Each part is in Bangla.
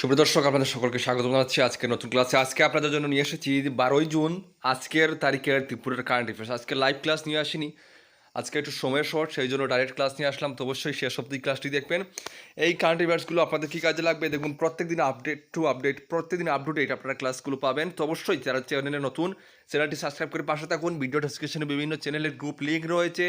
সুপ্রদর্শক আপনাদের সকলকে স্বাগত জানাচ্ছি আজকে নতুন ক্লাসে। আজকে আপনাদের জন্য নিয়ে এসেছি বারোই জুন। আজকের তারিখের ত্রিপুরের কারেন্ট অ্যাফেয়ার্স আজকে লাইভ ক্লাস নিয়ে আসিনি। আজকে একটু সময়ের শর্ট, সেই জন্য ডাইরেক্ট ক্লাস নিয়ে আসলাম। তো অবশ্যই শেষ অব্দি ক্লাসটি দেখবেন। এই কারেন্ট অ্যাফেয়ার্সগুলো আপনাদের কী কাজে লাগবে? দেখুন প্রত্যেক দিন আপডেট টু আপডেট প্রত্যেক দিন আপ টু ডেট আপনারা ক্লাসগুলো পাবেন। তো অবশ্যই যারা চ্যানেলে নতুন, চ্যানেলটি সাবস্ক্রাইব করে পাশে থাকুন। ভিডিও ডেসক্রিপশনে বিভিন্ন চ্যানেলের গ্রুপ লিঙ্ক রয়েছে।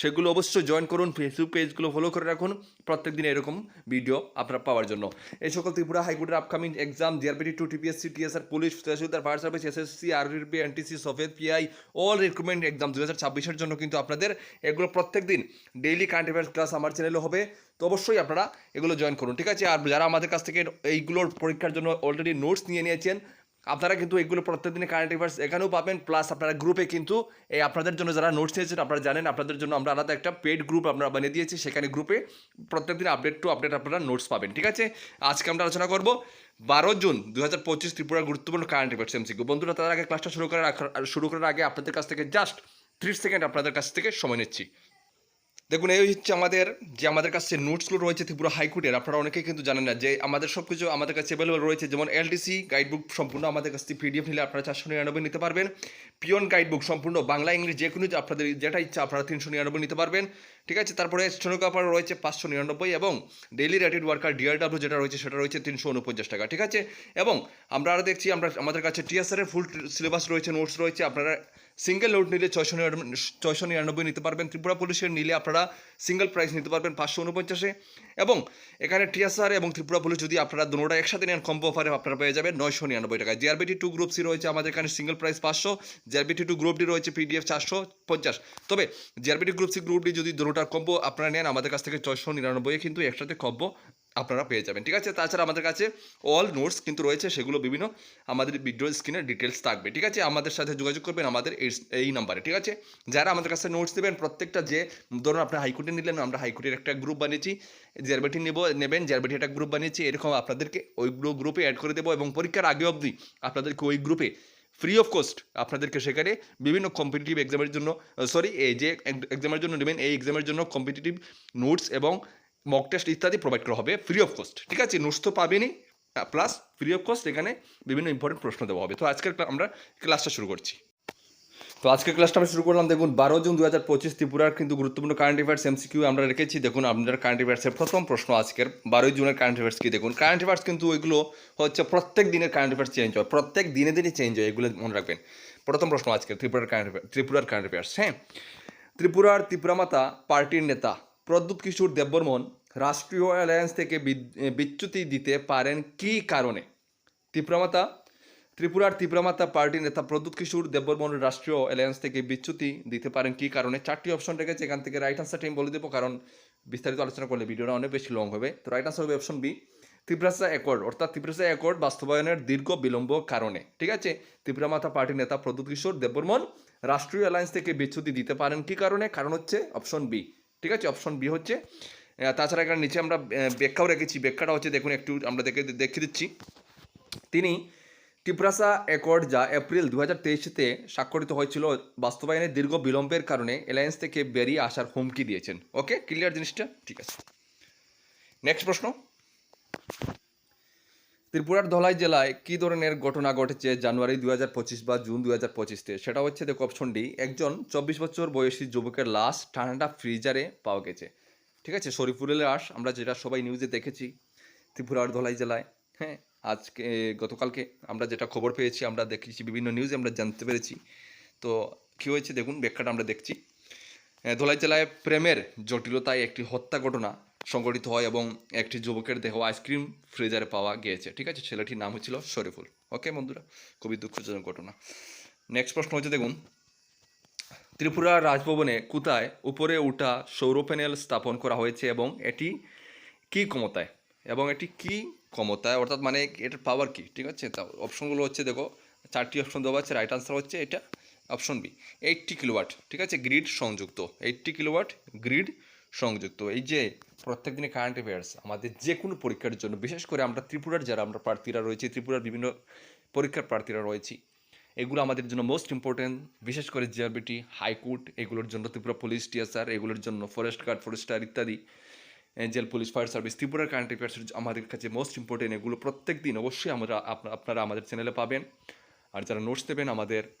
সেগুলো অবশ্যই জয়েন করুন। ফেসবুক পেজগুলো ফলো করে রাখুন। প্রত্যেক দিন এরকম ভিডিও আপনারা পাওয়ার জন্য। এই সকল ত্রিপুরা হাইকোর্টের upcoming exam GRPT to TPSC TSR police tehsildar fire service SSC RBP NTC সফেদ PI all recruitment exam দু হাজার ছাব্বিশের জন্য কিন্তু আপনাদের এগুলো প্রত্যেক দিন ডেইলি কারেন্ট অ্যাফেয়ার্স ক্লাস আমার চ্যানেলে হবে। তো অবশ্যই আপনারা এগুলো জয়েন করুন, ঠিক আছে? আর যারা আমাদের কাছ থেকে এইগুলোর পরীক্ষার জন্য অলরেডি নোটস নিয়ে নিয়েছেন, আপনারা কিন্তু এগুলো প্রত্যেকদিনে কারেন্ট অ্যাফেয়ার্স এখানেও পাবেন। প্লাস আপনারা গ্রুপে কিন্তু এই আপনাদের জন্য যারা নোটস নিয়েছেন, আপনারা জানেন, আপনাদের জন্য আমরা আলাদা একটা পেড গ্রুপ আমরা বানিয়ে দিয়েছি। সেখানে গ্রুপে প্রত্যেকদিন আপডেট টু আপডেট আপনারা নোটস পাবেন, ঠিক আছে? আজকে আমরা আলোচনা করব বারো জুন দু হাজার পঁচিশ ত্রিপুরার গুরুত্বপূর্ণ কারেন্ট অ্যাফেয়ার্স এমসিকিউ বন্ধুরা, তার আগে ক্লাসটা শুরু করার শুরু করার আগে আপনাদের কাছ থেকে জাস্ট ত্রিশ সেকেন্ড আপনাদের কাছ থেকে সময় নিচ্ছি। দেখুন, এই হচ্ছে আমাদের, যে আমাদের কাছে নোটসগুলো রয়েছে ত্রিপুরা হাইকোর্টের আপনারা অনেকেই কিন্তু জানেন না যে আমাদের সব কিছু আমাদের কাছে অ্যাভেলেবল রয়েছে, যেমন এলডিসি গাইডবুক সম্পূর্ণ আমাদের কাছ থেকে পিডিএফ নিলে আপনারা চারশো নিরানব্বই নিতে পারবেন। পিওন গাইডবুক সম্পূর্ণ বাংলা ইংলিশ যে কোনো আপনাদের যেটা ইচ্ছা আপনারা তিনশো নিরানব্বই নিতে পারবেন। ঠিক আছে? তারপরে স্টেনোগ্রাফার রয়েছে পাঁচশো নিরানব্বই এবং ডেইলি রেটেড ওয়ার্কার ডিআরডাব্লিউ যেটা রয়েছে সেটা রয়েছে তিনশো উনপঞ্চাশ টাকা, ঠিক আছে? এবং আমরা আরও দেখছি, আমরা, আমাদের কাছে টিএসআরের ফুল সিলেবাস রয়েছে নোটস রয়েছে, আপনারা সিঙ্গেল নোট নিলে ছয়শো নিরানব্বই ছয়শো নিরানব্বই নিতে পারবেন। ত্রিপুরা পুলিশের নিলে আপনারা সিঙ্গেল প্রাইস নিতে পারবেন পাঁচশো উনপঞ্চাশে এবং এখানে টিএসআর এবং ত্রিপুরা পুলিশ যদি আপনারা দুটোটা একসাথে নেন কম্বো অফারে আপনারা পেয়ে যাবেন নয়শো নিরানব্বই টাকা জিআরবিটি টু গ্রুপ সি রয়েছে আমাদের এখানে সিঙ্গেল প্রাইস পাঁচশো। জিআরবিটি টু গ্রুপ ডি রয়েছে পিডিএফ চারশো পঞ্চাশ। তবে GRBT group C group D যদি দুটোটার কম্বো আপনারা নেন, আমাদের কাছ থেকে ছয়শো নিরানব্বই কিন্তু একসাথে কম্বো আপনারা পেয়ে যাবেন, ঠিক আছে? তাছাড়া আমাদের কাছে অল নোটস কিন্তু রয়েছে, সেগুলো বিভিন্ন আমাদের ভিডিও স্ক্রিনে ডিটেলস থাকবে, ঠিক আছে? আমাদের সাথে যোগাযোগ করবেন আমাদের এই- নাম্বারে ঠিক আছে? যারা আমাদের কাছে নোটস দেবেন, প্রত্যেকটা যে, ধরুন আপনার হাইকোর্টে নিলেন, আমরা হাইকোর্টের একটা গ্রুপ বানিয়েছি জেরবেটি নেব, নেবেন জেরবেটি একটা গ্রুপ বানিয়েছি, এরকম আপনাদেরকে ওইগুলো গ্রুপে অ্যাড করে দেবো এবং পরীক্ষার আগে অবধি আপনাদেরকে ওই গ্রুপে ফ্রি অফ কস্ট আপনাদেরকে সেখানে বিভিন্ন কম্পিটিটিভ এক্সামের জন্য সরি এই যে এক্সামের জন্য নেবেন, এই এক্সামের জন্য কম্পিটিটিভ নোটস এবং মক টেস্ট ইত্যাদি প্রোভাইড করা হবে ফ্রি অফ কস্ট ঠিক আছে? নোটস তো পাবেনই প্লাস ফ্রি অফ কস্ট এখানে বিভিন্ন ইম্পর্টেন্ট প্রশ্ন দেওয়া হবে। তো আজকের আমরা ক্লাসটা শুরু করছি। তো আজকের ক্লাসটা আমরা শুরু করলাম। দেখুন, বারো জুন দু হাজার পঁচিশ ত্রিপুরার কিন্তু গুরুত্বপূর্ণ কারেন্ট অ্যাফেয়ার্স এমসিকিউ আমরা রেখেছি। দেখুন, আপনাদের কারেন্ট অ্যাফেয়ার্সের প্রথম প্রশ্ন আজকের। বারোই জুনের কারেন্ট অ্যাফেয়ার্স কি? দেখুন কারেন্ট অ্যাফেয়ার্স কিন্তু ওইগুলো হচ্ছে প্রত্যেক দিনের কারেন্ট অ্যাফেয়ার্স চেঞ্জ হয়। প্রত্যেক দিনে দিনে চেঞ্জ হয়, এগুলো মনে রাখবেন। প্রথম প্রশ্ন আজকের, ত্রিপুরার কারেন্ট ত্রিপুরার কারেন্ট অ্যাফেয়ার্স হ্যাঁ? ত্রিপুরার ত্রিপুরামাতা পার্টির নেতা প্রদ্যুৎ কিশোর দেববর্মন রাষ্ট্রীয় অ্যালায়েন্স থেকে বিচ্যুতি দিতে পারেন কী কারণে? ত্রিপুরামাতা ত্রিপুরার ত্রিপুরামাতা পার্টি নেতা প্রদ্যুৎ কিশোর দেববর্মন রাষ্ট্রীয় অ্যালায়েন্স থেকে বিচ্যুতি দিতে পারেন কী কারণে? চারটি অপশন রেখেছে, এখান থেকে রাইট আনসারটা আমি বলে দেবো, কারণ বিস্তারিত আলোচনা করলে ভিডিওটা অনেক বেশি লং হবে। তো রাইট আনসার হবে অপশন বি ত্রিপুরাসা অ্যাকর্ড অর্থাৎ ত্রিপুরাসা অ্যাকর্ড বাস্তবায়নের দীর্ঘ বিলম্ব কারণে। ঠিক আছে? ত্রিপুরামাতা পার্টির নেতা প্রদ্যুৎ কিশোর দেববর্মন রাষ্ট্রীয় অ্যালায়েন্স থেকে বিচ্যুতি দিতে পারেন কী কারণে? কারণ হচ্ছে অপশন বি ঠিক আছে? অপশন বি হচ্ছে তাছাড়া এখানে নিচে আমরা ব্যাখ্যাও রেখেছি। ব্যাখ্যাটা হচ্ছে, দেখুন, একটু আমরা দেখে দেখিয়ে দিচ্ছি। তিনি টিপ্রাসা অ্যাকর্ড যা এপ্রিল দু হাজার তেইশেতে স্বাক্ষরিত হয়েছিল বাস্তবায়নের দীর্ঘ বিলম্বের কারণে অ্যালায়েন্স থেকে বেরিয়ে আসার হুমকি দিয়েছেন। ওকে? ক্লিয়ার জিনিসটা? ঠিক আছে। নেক্সট প্রশ্ন। ত্রিপুরার ধলাই জেলায় কী ধরনের ঘটনা ঘটেছে জানুয়ারি দু হাজার পঁচিশ বা জুন দু হাজার পঁচিশতে সেটা হচ্ছে, দেখো অপশন ডি একজন চব্বিশ বছর বয়সী যুবকের লাশ ঠান্ডা ফ্রিজারে পাওয়া গেছে। ঠিক আছে? শরীফুরের লাশ, আমরা যেটা সবাই নিউজে দেখেছি ত্রিপুরার ধলাই জেলায়। হ্যাঁ? আজকে, গতকালকে আমরা যেটা খবর পেয়েছি, আমরা দেখেছি, বিভিন্ন নিউজে আমরা জানতে পেরেছি। তো কী হয়েছে দেখুন, ব্যাখ্যাটা আমরা দেখছি। ধলাই জেলায় প্রেমের জটিলতায় একটি হত্যা ঘটনা সংগঠিত হয় এবং একটি যুবকের দেহ আইসক্রিম ফ্রিজারে পাওয়া গিয়েছে। ঠিক আছে, ছেলেটির নাম হচ্ছিল শরীফুল। ওকে বন্ধুরা, খুবই দুঃখজনক ঘটনা। নেক্সট প্রশ্ন হচ্ছে দেখুন, ত্রিপুরা রাজভবনে কোথায় উপরে উঠা সৌর প্যানেল স্থাপন করা হয়েছে এবং এটি কি ক্ষমতায়? এবং এটি কি ক্ষমতায় অর্থাৎ মানে এটার পাওয়ার কি? ঠিক আছে? তা অপশনগুলো হচ্ছে দেখো, চারটি অপশন দেওয়া আছে রাইট আনসার হচ্ছে এটা অপশন বি এইটটি কিলোওয়াট ঠিক আছে? গ্রিড সংযুক্ত এইটটি কিলোওয়াট গ্রিড সংযুক্ত। এই যে প্রত্যেক দিনে কারেন্ট অ্যাফেয়ার্স আমাদের যে কোনো পরীক্ষার জন্য, বিশেষ করে আমরা ত্রিপুরার যারা আমরা প্রার্থীরা রয়েছি, ত্রিপুরার বিভিন্ন পরীক্ষার প্রার্থীরা রয়েছি, এগুলো আমাদের জন্য মোস্ট ইম্পর্টেন্ট বিশেষ করে জিআরবিটি হাইকোর্ট এগুলোর জন্য ত্রিপুরা পুলিশ টিএসআর এগুলোর জন্য ফরেস্ট গার্ড ফরেস্টার ইত্যাদি। জেল পুলিশ ফায়ার সার্ভিস ত্রিপুরার কারেন্ট অ্যাফেয়ার্স আমাদের কাছে মোস্ট ইম্পর্টেন্ট এগুলো প্রত্যেক দিন অবশ্যই আমরা, আপনা- আপনারা আমাদের চ্যানেলে পাবেন। আর যারা নোটস দেবেন আমাদের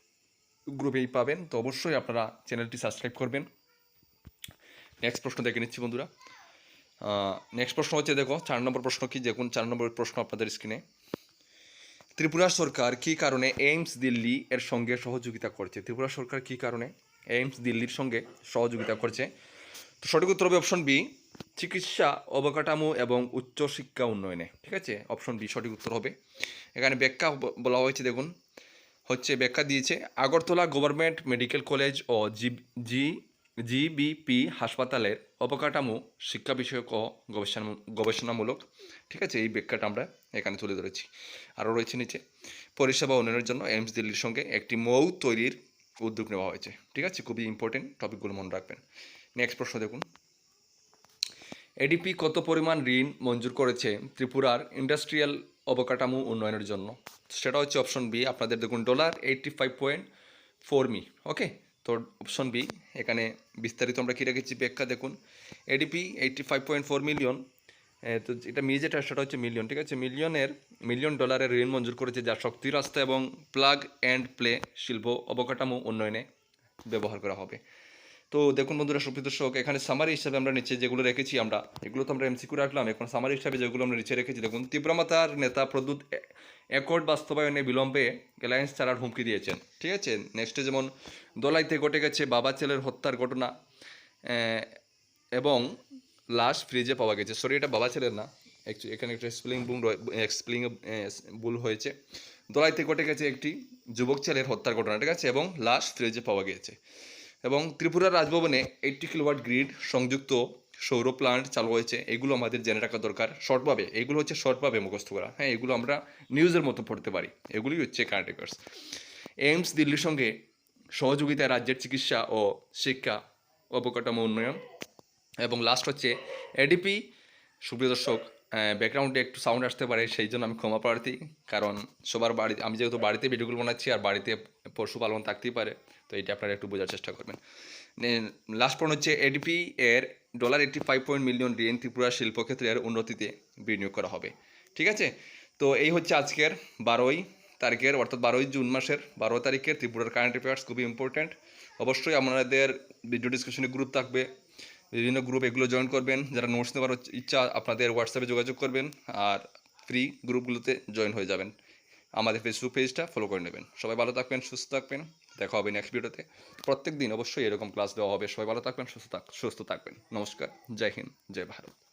গ্রুপেই পাবেন। তো অবশ্যই আপনারা চ্যানেলটি সাবস্ক্রাইব করবেন। নেক্সট প্রশ্ন দেখে নিচ্ছি বন্ধুরা। নেক্সট প্রশ্ন হচ্ছে, দেখো, চার নম্বর প্রশ্ন কি? দেখুন, চার নম্বর প্রশ্ন আপনাদের স্ক্রিনে ত্রিপুরা সরকার কী কারণে এইমস দিল্লি এর সঙ্গে সহযোগিতা করছে? ত্রিপুরা সরকার কী কারণে এইমস দিল্লির সঙ্গে সহযোগিতা করছে? তো সঠিক উত্তর হবে অপশন বি চিকিৎসা, অবকাঠামো এবং উচ্চশিক্ষা উন্নয়নে। ঠিক আছে? অপশন বি সঠিক উত্তর হবে। এখানে ব্যাখ্যা বলা হয়েছে, দেখুন। হচ্ছে, ব্যাখ্যা দিয়েছে, আগরতলা গভর্নমেন্ট মেডিকেল কলেজ ও জি জি, জিবিপি হাসপাতালের অবকাঠামো শিক্ষা বিষয়ক ও গবেষণা, গবেষণামূলক। ঠিক আছে? এই ব্যাখ্যাটা আমরা এখানে তুলে ধরেছি। আরও রয়েছে নিচে। পরিষেবা উন্নয়নের জন্য এইমস দিল্লির সঙ্গে একটি মৌ তৈরির উদ্যোগ নেওয়া হয়েছে। ঠিক আছে? খুবই ইম্পর্টেন্ট টপিকগুলো মনে রাখবেন। নেক্সট প্রশ্ন, দেখুন। এডিপি কত পরিমাণ ঋণ মঞ্জুর করেছে ত্রিপুরার ইন্ডাস্ট্রিয়াল অবকাঠামো উন্নয়নের জন্য? সেটা হচ্ছে অপশন বি আপনাদের দেখুন dollar eighty five point four me okay তো অপশন বি এখানে বিস্তারিত আমরা কী রেখেছি, ব্যাখ্যা দেখুন। ADP eighty five point four million তো এটা মি যেটা, সেটা হচ্ছে মিলিয়ন ঠিক আছে? মিলিয়নের মিলিয়ন ডলারের ঋণ মঞ্জুর করেছে যা শক্তি রাস্তা এবং প্লাগ অ্যান্ড প্লে শিল্প অবকাঠামো উন্নয়নে ব্যবহার করা হবে। তো দেখুন বন্ধুরা, সুপ্রিয় দর্শক, এখানে সামারি হিসাবে আমরা নিচে যেগুলো রেখেছি আমরা, এগুলো তো আমরা এমসিকিউ রাখলাম। এখন সামারি হিসাবে যেগুলো আমরা নিচে রেখেছি, দেখুন তীব্রমাতার নেতা প্রদ্যুৎ অ্যাকর্ড বাস্তবায়নে বিলম্বে অ্যালায়েন্স ছাড়ার হুমকি দিয়েছেন। ঠিক আছে? নেক্সটে যেমন, দোলাইতে ঘটে গেছে বাবা ছেলের হত্যার ঘটনা এবং লাশ ফ্রিজে পাওয়া গেছে। সরি এটা বাবা ছেলের না। এখানে একটা স্পেলিং ভুল স্পেলিং ভুল হয়েছে। দোলাইতে ঘটে গেছে একটি যুবক ছেলের হত্যার ঘটনা, ঠিক আছে? এবং লাশ ফ্রিজে পাওয়া গিয়েছে। এবং ত্রিপুরার রাজভবনে এইটটি কিলোওয়াট গ্রিড সংযুক্ত সৌর প্লান্ট চালু হয়েছে। এগুলো আমাদের জেনে রাখা দরকার। শর্টভাবে এগুলো হচ্ছে শর্টভাবে মুখস্থ করা। হ্যাঁ এগুলো আমরা নিউজের মতো পড়তে পারি। এগুলি হচ্ছে কারেন্ট অ্যাফেয়ার্স এইমস দিল্লির সঙ্গে সহযোগিতায় রাজ্যের চিকিৎসা ও শিক্ষা অবকাঠামো উন্নয়ন এবং লাস্ট হচ্ছে এডিপি সুপ্রিয় দর্শক ব্যাকগ্রাউন্ডে একটু সাউন্ড আসতে পারে, সেই জন্য আমি ক্ষমা প্রার্থী। কারণ সবার বাড়ি আমি যেহেতু বাড়িতে ভিডিওগুলো বানাচ্ছি, আর বাড়িতে পশুপালন থাকতেই পারে, তো এটা আপনারা একটু বোঝার চেষ্টা করবেন। লাস্ট পয়েন্ট হচ্ছে এডিপি এর dollar eighty five point million ঋণ ত্রিপুরা শিল্পক্ষেত্রের উন্নতিতে বিনিয়োগ করা হবে। ঠিক আছে? তো এই হচ্ছে আজকের বারোই তারিখের, অর্থাৎ বারোই জুন মাসের, বারো তারিখের ত্রিপুরার কারেন্ট অ্যাফেয়ার্স খুবই ইম্পর্ট্যান্ট অবশ্যই আপনাদের ভিডিও ডিসকাশনে গ্রুপ থাকবে। বিভিন্ন গ্রুপ এগুলো জয়েন করবেন। যারা নোটস নেওয়ার ইচ্ছা, আপনাদের হোয়াটসঅ্যাপে যোগাযোগ করবেন আর ফ্রি গ্রুপগুলোতে জয়েন হয়ে যাবেন। আমাদের ফেসবুক পেজটা ফলো করে নেবেন। সবাই ভালো থাকবেন, সুস্থ থাকবেন। দেখা হবে নেক্সট ভিডিওতে প্রত্যেক দিন অবশ্যই এরকম ক্লাস দেওয়া হবে। সবাই ভালো থাকবেন, সুস্থ থাক, সুস্থ থাকবেন। নমস্কার, জয় হিন্দ, জয় ভারত।